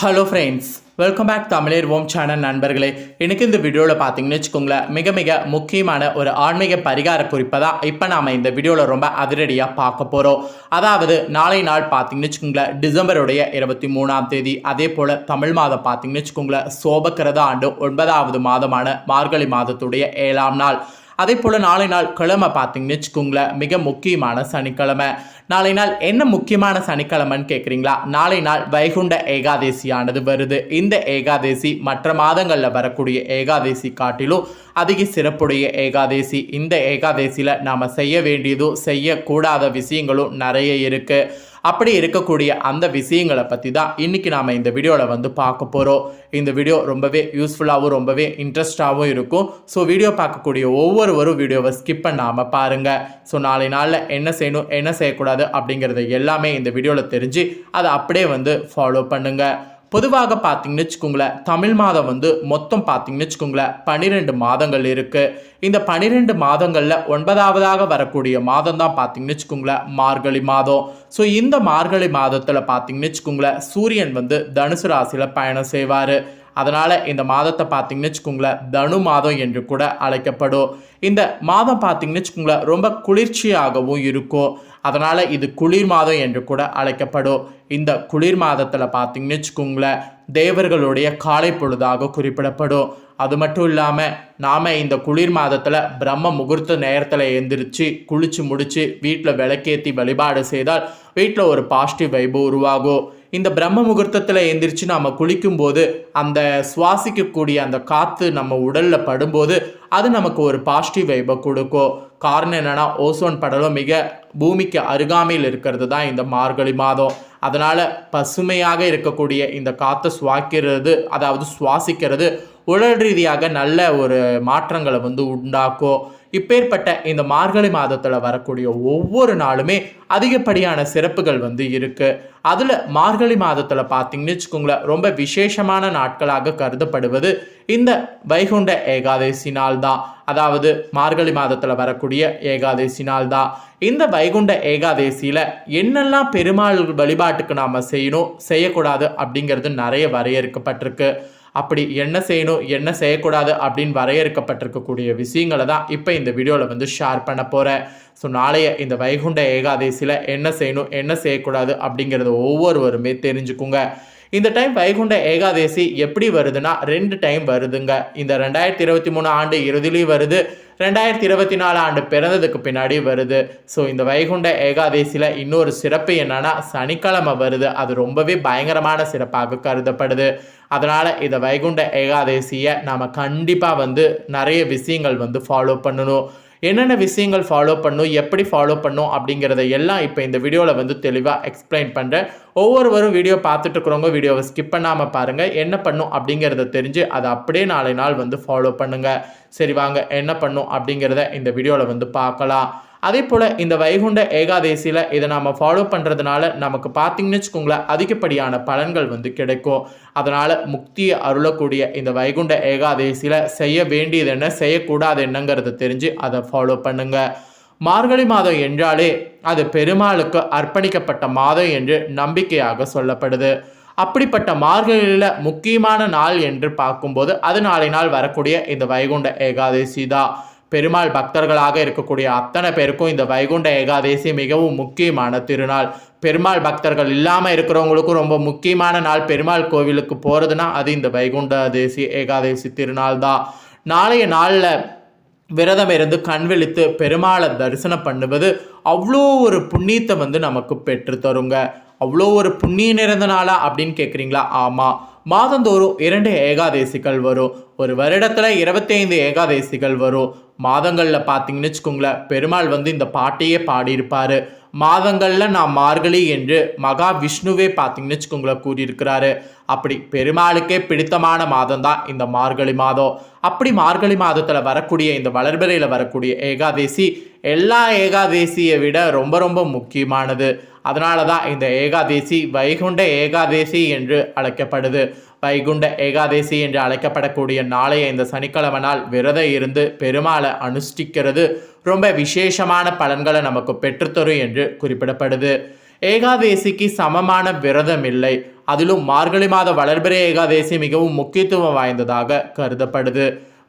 Hello friends welcome back தமிழர் ஓம் channel நண்பர்களே. எனக்கு இந்த வீடியோவில் பார்த்தீங்கன்னு வச்சுக்கோங்களேன் மிக மிக முக்கியமான ஒரு ஆன்மீக பரிகார குறிப்பை தான் இப்போ நாம் இந்த வீடியோவில் ரொம்ப அதிரடியாக பார்க்க போகிறோம் அதாவது நாளை நாள் பார்த்தீங்கன்னு வச்சுக்கோங்களேன் டிசம்பருடைய இருபத்தி மூணாம் தேதி அதே போல் தமிழ் மாதம் பார்த்தீங்கன்னு வச்சுக்கோங்களேன் சோபக்கிரத ஆண்டு ஒன்பதாவது மாதமான மார்கழி மாதத்துடைய ஏழாம் நாள். அதே போல் நாளை நாள் கிழமை பார்த்தீங்கன்னு வச்சுக்கோங்களேன் மிக முக்கியமான சனிக்கிழமை. நாளை நாள் என்ன முக்கியமான சனிக்கிழமைன்னு கேட்குறீங்களா நாளை நாள் வைகுண்ட ஏகாதேசியானது வருது. இந்த ஏகாதேசி மற்ற மாதங்களில் வரக்கூடிய ஏகாதேசி காட்டிலும் அதிக சிறப்புடைய ஏகாதேசி. இந்த ஏகாதேசியில் நாம் செய்ய வேண்டியதும் செய்யக்கூடாத விஷயங்களும் நிறைய இருக்குது அப்படி இருக்கக்கூடிய அந்த விஷயங்களை பற்றி தான் இன்றைக்கி நாம் இந்த வீடியோவில் வந்து பார்க்க போகிறோம் இந்த வீடியோ ரொம்பவே யூஸ்ஃபுல்லாகவும் ரொம்பவே இன்ட்ரெஸ்டாகவும் இருக்கும். ஸோ வீடியோ பார்க்கக்கூடிய ஒவ்வொருவரும் வீடியோவை ஸ்கிப் பண்ணாமல் பாருங்கள் ஸோ நாளை நாளில் என்ன செய்யணும் என்ன செய்யக்கூடாது அப்படிங்கிறத எல்லாமே இந்த வீடியோவில் தெரிஞ்சு அதை அப்படியே வந்து ஃபாலோ பண்ணுங்கள் பொதுவாக பார்த்தீங்கன்னு வச்சுக்கோங்களேன் தமிழ் மாதம் வந்து மொத்தம் பார்த்தீங்கன்னு வச்சுக்கோங்களேன் பன்னிரெண்டு மாதங்கள் இருக்குது இந்த பன்னிரெண்டு மாதங்களில் ஒன்பதாவதாக வரக்கூடிய மாதம் தான் பார்த்தீங்கன்னு வச்சுக்கோங்களேன் மார்கழி மாதம். ஸோ இந்த மார்கழி மாதத்தில் பார்த்தீங்கன்னு வச்சுக்கோங்களேன் சூரியன் வந்து தனுசு ராசியில் பயணம் செய்வார். அதனால் இந்த மாதத்தை பார்த்தீங்கன்னு வச்சுக்கோங்களேன் தனு மாதம் என்று கூட அழைக்கப்படும். இந்த மாதம் பார்த்தீங்கன்னு வச்சுக்கோங்களேன் ரொம்ப குளிர்ச்சியாகவும் இருக்கும். அதனால் இது குளிர் மாதம் என்று கூட அழைக்கப்படும். இந்த குளிர் மாதத்தில் பார்த்தீங்கன்னு வச்சுக்கோங்களேன் தேவர்களுடைய காலை பொழுதாக குறிப்பிடப்படும். அது மட்டும் இல்லாமல் நாம் இந்த குளிர் மாதத்தில் பிரம்ம முகூர்த்த நேரத்தில் எழுந்திரிச்சு குளிச்சு முடித்து வீட்டில் விளக்கேற்றி வழிபாடு செய்தால் வீட்டில் ஒரு பாசிட்டிவ் வைபு உருவாகும். இந்த பிரம்ம முகூர்த்தத்தில் எந்திரிச்சு நாம் குளிக்கும்போது அந்த சுவாசிக்கக்கூடிய அந்த காற்று நம்ம உடலில் படும்போது அது நமக்கு ஒரு பாசிட்டிவ் வைபை கொடுக்கும். காரணம் என்னென்னா ஓசோன் படலம் மிக பூமிக்கு அருகாமையில் இருக்கிறது தான் இந்த மார்கழி மாதம். அதனால் பசுமையாக இருக்கக்கூடிய இந்த காற்றை சுவாக்கிறது அதாவது சுவாசிக்கிறது உடல் ரீதியாக நல்ல ஒரு மாற்றங்களை வந்து உண்டாக்கும் இப்பேற்பட்ட இந்த மார்கழி மாதத்தில் வரக்கூடிய ஒவ்வொரு நாளுமே அதிகப்படியான சிறப்புகள் வந்து இருக்குது அதில் மார்கழி மாதத்தில் பார்த்தீங்கன்னு வச்சுக்கோங்களேன் ரொம்ப விசேஷமான நாட்களாக கருதப்படுவது இந்த வைகுண்ட ஏகாதசி நாள் தான் அதாவது மார்கழி மாதத்தில் வரக்கூடிய ஏகாதசி நாள் தான் இந்த வைகுண்ட ஏகாதசியில் என்னெல்லாம் பெருமாள் வழிபாட்டுக்கு நாம் செய்யணும் செய்யக்கூடாது அப்படிங்கிறது நிறைய வரையறுக்கப்பட்டிருக்கு. அப்படி என்ன செய்யணும் என்ன செய்யக்கூடாது அப்படின்னு வரையறுக்கப்பட்டிருக்கக்கூடிய விஷயங்களை தான் இப்போ இந்த வீடியோவில் வந்து ஷேர் பண்ண போகிறேன் ஸோ நாளைய இந்த வைகுண்ட ஏகாதசியில் என்ன செய்யணும் என்ன செய்யக்கூடாது அப்படிங்கிறத ஒவ்வொருவருமே தெரிஞ்சுக்குங்க. இந்த டைம் வைகுண்ட ஏகாதசி எப்படி வருதுன்னா ரெண்டு டைம் வருதுங்க. இந்த ரெண்டாயிரத்தி இருபத்தி மூணு ஆண்டு இறுதிலையும் வருது. ரெண்டாயிரத்தி இருபத்தி நாலு ஆண்டு பிறந்ததுக்கு பின்னாடி வருது. ஸோ இந்த வைகுண்ட ஏகாதசியில் இன்னொரு சிறப்பு என்னன்னா சனிக்கிழமை வருது. அது ரொம்பவே பயங்கரமான சிறப்பாக கருதப்படுது. அதனால் இதை வைகுண்ட ஏகாதசியை நாம் கண்டிப்பாக வந்து நிறைய விஷயங்கள் வந்து ஃபாலோ பண்ணணும். என்னென்ன விஷயங்கள் ஃபாலோ பண்ணும் எப்படி ஃபாலோ பண்ணும் அப்படிங்கிறத எல்லாம் இப்போ இந்த வீடியோவில் வந்து தெளிவாக எக்ஸ்பிளைன் பண்ணுறேன் ஒவ்வொருவரும் வீடியோ பார்த்துட்டு இருக்கிறவங்க வீடியோவை ஸ்கிப் பண்ணாமல் பாருங்கள் என்ன பண்ணும் அப்படிங்கிறத தெரிஞ்சு அதை அப்படியே நாளை நாள் வந்து ஃபாலோ பண்ணுங்கள் சரி வாங்க என்ன பண்ணும் அப்படிங்கிறத இந்த வீடியோவில் வந்து பார்க்கலாம். அதே போல் இந்த வைகுண்ட ஏகாதசியில் இதை நாம் ஃபாலோ பண்ணுறதுனால நமக்கு பார்த்திங்கன்னு வச்சுக்கோங்களேன் அதிகப்படியான பலன்கள் வந்து கிடைக்கும். அதனால் முக்தியை அருளக்கூடிய இந்த வைகுண்ட ஏகாதசியில் செய்ய வேண்டியது என்ன செய்யக்கூடாது என்னங்கிறத தெரிஞ்சு அதை ஃபாலோ பண்ணுங்கள் மார்கழி மாதம் என்றாலே அது பெருமாளுக்கு அர்ப்பணிக்கப்பட்ட மாதம் என்று நம்பிக்கையாக சொல்லப்படுது. அப்படிப்பட்ட மார்கழியில் முக்கியமான நாள் என்று பார்க்கும்போது அது நாளை நாள் வரக்கூடிய இந்த வைகுண்ட ஏகாதசி தான் பெருமாள் பக்தர்களாக இருக்கக்கூடிய அத்தனை பேருக்கும் இந்த வைகுண்ட ஏகாதசி மிகவும் முக்கியமான திருநாள். பெருமாள் பக்தர்கள் இல்லாமல் இருக்கிறவங்களுக்கும் ரொம்ப முக்கியமான நாள் பெருமாள் கோவிலுக்கு போகிறதுனா அது இந்த வைகுண்ட தேசி ஏகாதசி திருநாள் தான் நாளைய நாளில் விரதம் இருந்து கண் விழித்து பெருமாளை தரிசனம் பண்ணுவது அவ்வளோ ஒரு புண்ணியத்தை வந்து நமக்கு பெற்று தருங்க. அவ்வளோ ஒரு புண்ணிய நிறந்த நாளா அப்படின்னு கேட்குறீங்களா ஆமாம் மாதந்தோறும் இரண்டு ஏகாதேசிகள் வரும். ஒரு வருடத்தில் இருபத்தைந்து ஏகாதேசிகள் வரும். மாதங்களில் பார்த்தீங்கன்னு வச்சுக்கோங்களேன் பெருமாள் வந்து இந்த பாட்டையே பாடியிருப்பார். மாதங்களில் நான் மார்கழி என்று மகா விஷ்ணுவே பார்த்தீங்கன்னு வச்சுக்கோங்களேன் கூறியிருக்கிறாரு. அப்படி பெருமாளுக்கே பிடித்தமான மாதம் தான் இந்த மார்கழி மாதம். அப்படி மார்கழி மாதத்தில் வரக்கூடிய இந்த வளர்பிறையில் வரக்கூடிய ஏகாதேசி எல்லா ஏகாதேசியை விட ரொம்ப ரொம்ப முக்கியமானது. அதனால தான் இந்த ஏகாதேசி வைகுண்ட ஏகாதேசி என்று அழைக்கப்படுது. வைகுண்ட ஏகாதேசி என்று அழைக்கப்படக்கூடிய நாளைய இந்த சனிக்கிழமை நாள் விரதம் இருந்து பெருமாளை அனுஷ்டிக்கிறது. ரொம்ப விசேஷமான பலன்களை நமக்கு பெற்றுத்தரும் என்று குறிப்பிடப்படுது. ஏகாதேசிக்கு சமமான விரதம் இல்லை. அதிலும் மார்கழி மாத வளர்பிறை ஏகாதேசி மிகவும் முக்கியத்துவம் வாய்ந்ததாக கருதப்படுது.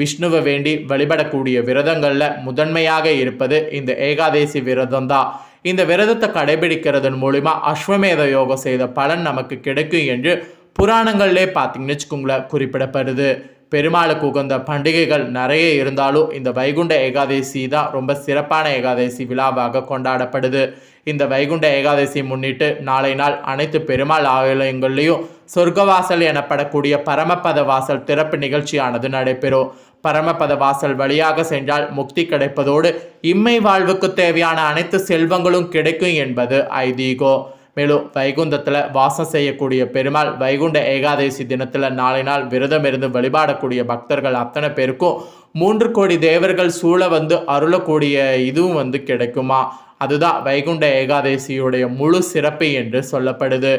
விஷ்ணுவை வேண்டி வழிபடக்கூடிய விரதங்களில் முதன்மையாக இருப்பது இந்த ஏகாதேசி விரதம் தான் இந்த விரதத்தை கடைபிடிக்கிறதன் மூலிமா அஸ்வமேத யோகம் செய்த பலன் நமக்கு கிடைக்கும் என்று புராணங்கள்லே பார்த்தீங்கன்னு வச்சுக்கோங்களேன் குறிப்பிடப்படுது. பெருமாளுக்கு உகந்த பண்டிகைகள் நிறைய இருந்தாலும் இந்த வைகுண்ட ஏகாதசி தான் ரொம்ப சிறப்பான ஏகாதசி விழாவாக கொண்டாடப்படுது. இந்த வைகுண்ட ஏகாதசி முன்னிட்டு நாளை நாள் அனைத்து பெருமாள் ஆலயங்கள்லேயும் சொர்க்கவாசல் எனப்படக்கூடிய பரமபத வாசல் திறப்பு நிகழ்ச்சியானது நடைபெறும். பரமபத வாசல் வழியாக சென்றால் முக்தி கிடைப்பதோடு இம்மை வாழ்வுக்கு தேவையான அனைத்து செல்வங்களும் கிடைக்கும் என்பது ஐதீகம். மேலும் வைகுந்தத்தில் வாசம் செய்யக்கூடிய பெருமாள் வைகுண்ட ஏகாதசி தினத்தில் நாளை நாள் விரதம் இருந்து வழிபாடக்கூடிய பக்தர்கள் அத்தனை பேருக்கும் மூன்று கோடி தேவர்கள் சூழ வந்து அருளக்கூடிய இதுவும் வந்து கிடைக்குமா? அதுதான் வைகுண்ட ஏகாதசியுடைய முழு சிறப்பு என்று சொல்லப்படுது.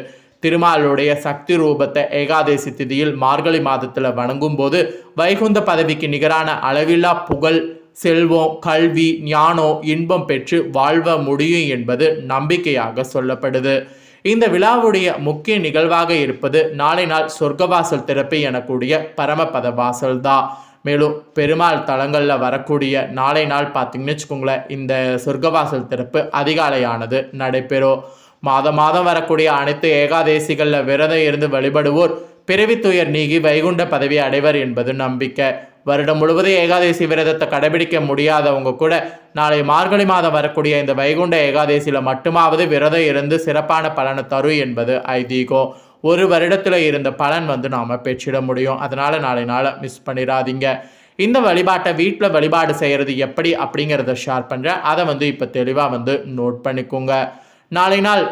திருமாலுடைய சக்தி ரூபத்தை ஏகாதசி திதியில் மார்கழி மாதத்தில் வணங்கும் போது வைகுந்த பதவிக்கு நிகரான அளவில்லா புகழ் செல்வம் கல்வி ஞானம் இன்பம் பெற்று வாழ்வ முடியும் என்பது நம்பிக்கையாக சொல்லப்படுது. இந்த விழாவுடைய முக்கிய நிகழ்வாக இருப்பது நாளை நாள் சொர்க்கவாசல் திறப்பு எனக்கூடிய பரமபத வாசல் தான் மேலும் பெருமாள் தலங்களில் வரக்கூடிய நாளை நாள் பார்த்தீங்கன்னு வச்சுக்கோங்களேன் இந்த சொர்க்கவாசல் திறப்பு அதிகாலையானது நடைபெறும். மாதம் மாதம் வரக்கூடிய அனைத்து ஏகாதேசிகளில் விரதம் இருந்து வழிபடுவோர் பிறவி துயர் நீங்கி வைகுண்ட பதவி அடைவர் என்பது நம்பிக்கை. வருடம் முழுவதும் ஏகாதேசி விரதத்தை கடைபிடிக்க முடியாதவங்க கூட நாளை மார்கழி மாதம் வரக்கூடிய இந்த வைகுண்ட ஏகாதேசியில் மட்டுமாவது விரதம் இருந்து சிறப்பான பலனை தரும் என்பது ஐதீகம். ஒரு வருடத்தில் இருந்த பலன் வந்து நாம் பெற்றிட முடியும். அதனால் நாளை நாளை மிஸ் பண்ணிடாதீங்க இந்த வழிபாட்டை வீட்டில் வழிபாடு செய்கிறது எப்படி அப்படிங்கிறத ஷேர் பண்ணுறேன் அதை வந்து இப்போ தெளிவாக வந்து நோட் பண்ணிக்கோங்க. நாளை நாள்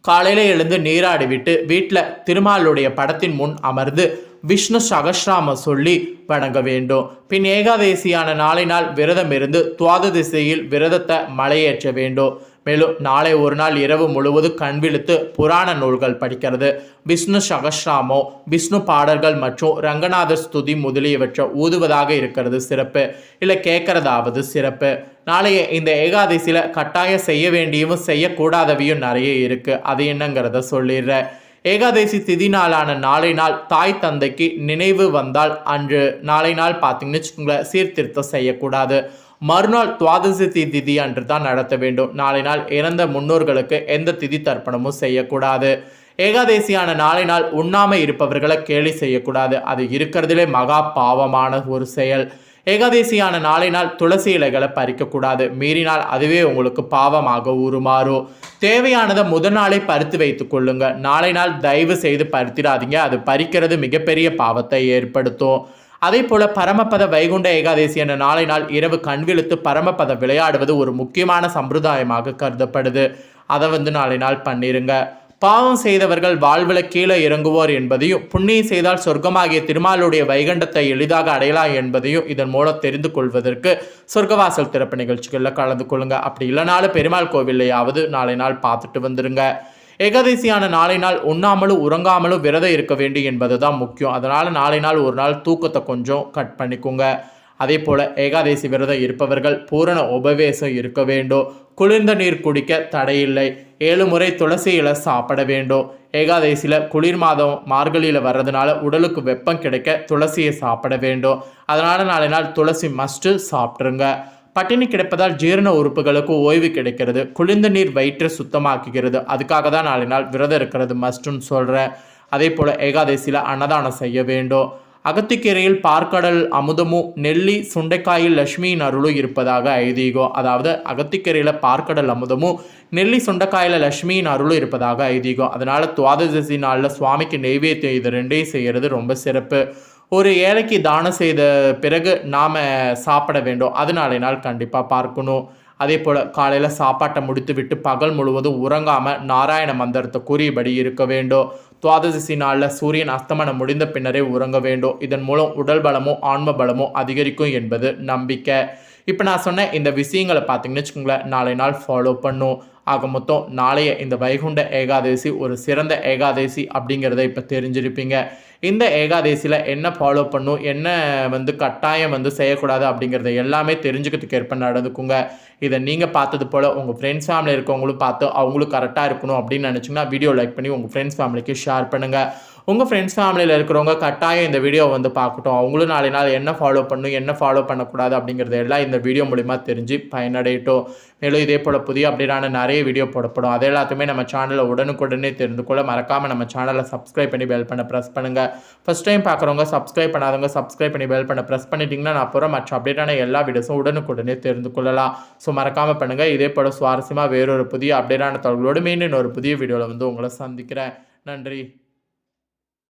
காலையில் எழுந்து நீராடி விட்டு வீட்டில் திருமாலுடைய படத்தின் முன் அமர்ந்து விஷ்ணு சகஸ்ராம சொல்லி வணங்க வேண்டும். பின் ஏகாதேசியான நாளை நாள் விரதம் இருந்து துவாத திசையில் விரதத்தை மலையேற்ற வேண்டும். மேலும் நாளை ஒரு நாள் இரவு முழுவதும் கண்விழித்து புராண நூல்கள் படிக்கிறது. விஷ்ணு சகஸ்ராமோ விஷ்ணு பாடல்கள் மற்றும் ரங்கநாதர் ஸ்துதி முதலியவற்றை ஊதுவதாக இருக்கிறது சிறப்பு. இல்லை கேட்கறதாவது சிறப்பு. நாளைய இந்த ஏகாதசியில் கட்டாயம் செய்ய வேண்டியவும் செய்யக்கூடாதவையும் நிறைய இருக்குது அது என்னங்கிறத சொல்லிடுறேன். ஏகாதசி திதி நாளான நாளை நாள் தாய் தந்தைக்கு நினைவு வந்தால் அன்று நாளை நாள் பார்த்தீங்கன்னு வச்சுக்கோங்களேன் சீர்திருத்தம் செய்யக்கூடாது. மறுநாள் துவாதசி திதி அன்று தான் நடத்த வேண்டும். நாளை நாள் இறந்த முன்னோர்களுக்கு எந்த திதி தர்ப்பணமும் செய்யக்கூடாது. ஏகாதேசியான நாளை நாள் உண்ணாமை இருப்பவர்களை கேலி செய்யக்கூடாது. அது இருக்கிறதுலே மகா பாவமான ஒரு செயல். ஏகாதேசியான நாளை நாள் துளசி இலைகளை பறிக்கக்கூடாது. மீறினால் அதுவே உங்களுக்கு பாவமாக உருமாறும். தேவையானதை முதல் நாளே பறித்து வைத்துக் கொள்ளுங்க. நாளை நாள் தயவு செய்து பறித்திடாதீங்க. அது பறிக்கிறது மிகப்பெரிய பாவத்தை ஏற்படுத்தும். அதே போல பரமபத வைகுண்ட ஏகாதசி என்ற நாளை நாள் இரவு கண்விழுத்து பரமபத விளையாடுவது ஒரு முக்கியமான சம்பிரதாயமாக கருதப்படுது. அதை வந்து நாளை நாள் பண்ணிருங்க. பாவம் செய்தவர்கள் வாழ்வில் கீழே இறங்குவோர் என்பதையும் புண்ணியம் செய்தால் சொர்க்கமாகிய திருமாலுடைய வைகண்டத்தை எளிதாக அடையலாம் என்பதையும் இதன் மூலம் தெரிந்து கொள்வதற்கு சொர்க்கவாசல் திறப்பு நிகழ்ச்சிகளில் கலந்து கொள்ளுங்க. அப்படி இல்லைனாலும் பெருமாள் கோவில்லையாவது நாளை நாள் பார்த்துட்டு வந்துருங்க. ஏகாதசியான நாளை நாள் உண்ணாமலும் உறங்காமலும் விரதம் இருக்க வேண்டும் என்பது தான் முக்கியம். அதனால் நாளை நாள் ஒரு நாள் தூக்கத்தை கொஞ்சம் கட் பண்ணிக்கோங்க. அதே போல் ஏகாதசி விரதம் இருப்பவர்கள் பூரண உபவேசம் இருக்க வேண்டும். குளிர்ந்த நீர் குடிக்க தடையில்லை. ஏழு முறை துளசி இலை சாப்பிட வேண்டும். ஏகாதசியில் குளிர் மாதம் மார்கழியில் வர்றதுனால உடலுக்கு வெப்பம் கிடைக்க துளசியை சாப்பிட வேண்டும். அதனால் நாளை நாள் துளசி மஸ்ட்டு சாப்பிட்ருங்க பட்டினி கிடைப்பதால் ஜீரண உறுப்புகளுக்கு ஓய்வு கிடைக்கிறது. குளிர்ந்த நீர் வயிற்றை சுத்தமாக்குகிறது. அதுக்காக தான் நாளை நாள் விரதம் இருக்கிறது மஸ்ட்டுன்னு சொல்கிறேன் அதே போல் ஏகாதசியில் அன்னதானம் செய்ய வேண்டும். அகத்திக்கீரையில் பார்க்கடல் அமுதமும் நெல்லி சுண்டைக்காயில் லட்சுமியின் அருளும் இருப்பதாக ஐதீகம் அதாவது அகத்திக்கீரையில் பார்க்கடல் அமுதமும் நெல்லி சுண்டைக்காயில் லட்சுமியின் அருளும் இருப்பதாக ஐதீகம் அதனால் துவாதசி நாளில் சுவாமிக்கு நெய்வேத்தியம் இது ரெண்டையும் செய்கிறது ரொம்ப சிறப்பு. ஒரு ஏழைக்கு தானம் செய்த பிறகு நாம் சாப்பிட வேண்டும். அது நாளை நாள் கண்டிப்பாக பார்க்கணும். அதே போல் காலையில் சாப்பாட்டை முடித்து விட்டு பகல் முழுவதும் உறங்காமல் நாராயண மந்திரத்தை கூறியபடி இருக்க வேண்டும். துவாதசி நாளில் சூரியன் அஸ்தமனம் முடிந்த பின்னரே உறங்க வேண்டும். இதன் மூலம் உடல் பலமும் ஆன்ம பலமும் அதிகரிக்கும் என்பது நம்பிக்கை. இப்போ நான் சொன்ன இந்த விஷயங்களை பார்த்தீங்கன்னு வச்சுக்கோங்களேன் நாளை நாள் ஃபாலோ பண்ணும். ஆக மொத்தம் நாளைய இந்த வைகுண்ட ஏகாதசி ஒரு சிறந்த ஏகாதசி அப்படிங்கிறத இப்போ தெரிஞ்சிருப்பீங்க. இந்த ஏகாதசியில் என்ன ஃபாலோ பண்ணும் என்ன வந்து கட்டாயம் வந்து செய்யக்கூடாது அப்படிங்கிறத எல்லாமே தெரிஞ்சுக்கிறதுக்கு ஏற்ப நடந்துக்குங்க. இதை நீங்கள் பார்த்தது போல் உங்கள் ஃப்ரெண்ட்ஸ் ஃபேமிலி இருக்கவங்களும் பார்த்து அவங்களும் கரெக்டாக இருக்கணும் அப்படின்னு நினச்சிங்கன்னா வீடியோ லைக் பண்ணி உங்கள் ஃப்ரெண்ட்ஸ் ஃபேமிலிக்கு ஷேர் பண்ணுங்கள் உங்கள் ஃப்ரெண்ட்ஸ் ஃபேமிலியில் இருக்கிறவங்க கட்டாயம் இந்த வீடியோ வந்து பார்க்கட்டும். அவங்களும் நாளை நாள் என்ன ஃபாலோ பண்ணணும் என்ன ஃபாலோ பண்ணக்கூடாது அப்படிங்கிறது எல்லாம் இந்த வீடியோ மூலிமா தெரிஞ்சு பயனடையட்டும். மேலும் இதே போல் புதிய அப்டேட்டான நிறைய வீடியோ போடப்படும். அது எல்லாத்தையுமே நம்ம சேனலில் உடனுக்குடனே தெரிந்து கொள்ள மறக்காமல் நம்ம சேனலை சப்ஸ்கிரைப் பண்ணி பெல் பண்ண ப்ரெஸ் பண்ணுங்கள் ஃபஸ்ட் டைம் பார்க்குறவங்க சப்ஸ்கிரைப் பண்ணாதவங்க சப்ஸ்கிரைப் பண்ணி பெல் பண்ண ப்ரெஸ் பண்ணிட்டீங்கன்னா நான் அப்புறம் மற்ற அப்டேட்டான எல்லா வீடியோஸும் உடனுக்குடனே தெரிந்து கொள்ளலாம். ஸோ மறக்காமல் பண்ணுங்கள் இதே போல் சுவாரஸ்யமாக வேறொரு புதிய அப்டேட்டான தகவலோடு மீண்டும் ஒரு புதிய வீடியோவில் வந்து உங்களை சந்திக்கிறேன். நன்றி.